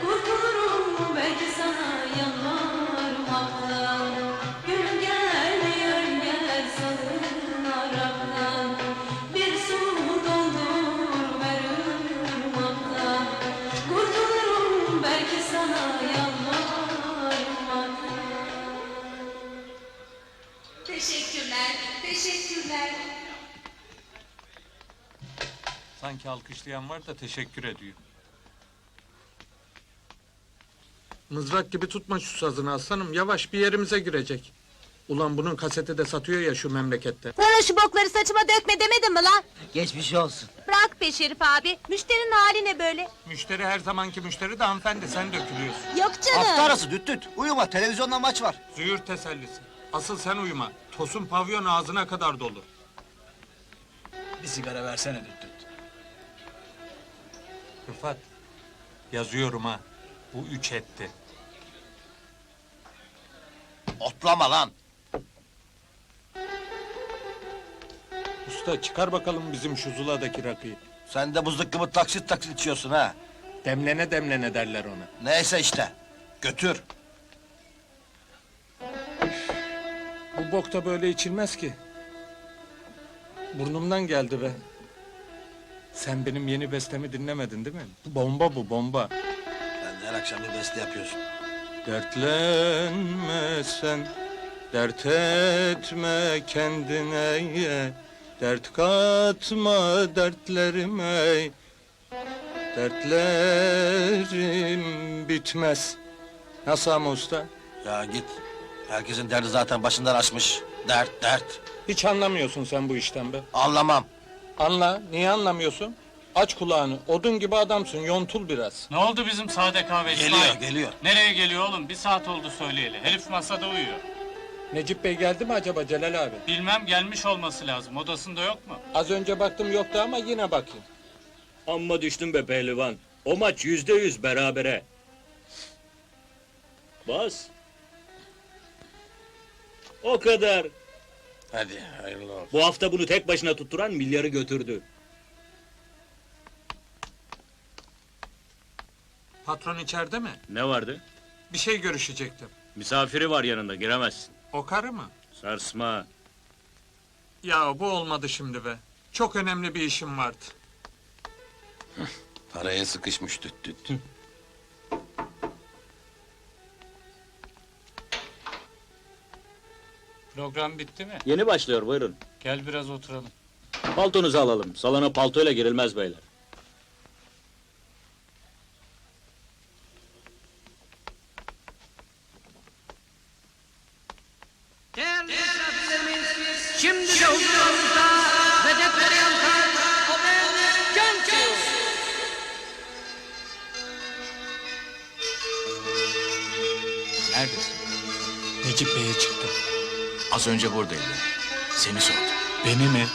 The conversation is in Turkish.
Kurtulurum belki sana yanarım hakla Gül gel yön gel salın arakla Bir su doldur veririm hakla Kurtulurum belki sana yanarım hakla Teşekkürler, teşekkürler. Sanki alkışlayan var da teşekkür ediyor. Mızrak gibi tutma şu sazını aslanım. Yavaş bir yerimize girecek. Ulan bunun kaseti de satıyor ya şu memlekette. Sana şu bokları saçıma dökme demedim mi lan? Geçmiş olsun. Bırak be Şerif abi. Müşterinin hali ne böyle? Müşteri her zamanki müşteri de hanımefendi sen dökülüyorsun. Yok canım. Hafta arası düt düt. Uyuma televizyonda maç var. Züğürt tesellisi. Asıl sen uyuma. Tosun pavyon ağzına kadar dolu. Bir sigara versene düt düt. Rıfat. Yazıyorum ha. Bu üç etti. Otlama lan. Usta çıkar bakalım bizim şu Zula'daki rakıyı. Sen de buzluk gibi taksit taksit içiyorsun ha. Demlene demlene derler ona. Neyse işte. Götür. Bu bok da böyle içilmez ki. Burnumdan geldi be. Sen benim yeni bestemi dinlemedin değil mi? Bomba bu bomba. Her akşam bir beste yapıyorsun. Dertlenme sen, dert etme kendine, dert katma dertlerime. Dertlerim bitmez. Nasıl ama usta? Ya git. Herkesin derdi zaten başından açmış. Dert dert. Hiç anlamıyorsun sen bu işten be. Anlamam. Anla, niye anlamıyorsun? Aç kulağını, odun gibi adamsın, yontul biraz. Ne oldu bizim sade kahve Geliyor İsmail? geliyor. Nereye geliyor oğlum? Bir saat oldu söyleyeli. Herif masada uyuyor. Necip Bey geldi mi acaba Celal abi? Bilmem gelmiş olması lazım. Odasında yok mu? Az önce baktım yoktu ama yine bakayım. Amma düştün be pehlivan. O maç yüzde yüz berabere. Bas. O kadar. Hadi hayırlı olsun. Bu hafta bunu tek başına tutturan milyarı götürdü. Patron içeride mi? Ne vardı? Bir şey görüşecektim. Misafiri var yanında giremezsin. O karı mı? Sarsma. Ya bu olmadı şimdi be. Çok önemli bir işim vardı. Paraya sıkışmış düt düt. Program bitti mi? Yeni başlıyor buyurun. Gel biraz oturalım. Paltonuzu alalım. Salona paltoyla girilmez beyler. Değerli misafirlerimiz, şimdi de huzurlarınızda Vedep Perihan Kan, o ben Cansu. Neredesin? Necip Bey'e çıktım. Az önce buradaydı. Seni sordu. Beni mi?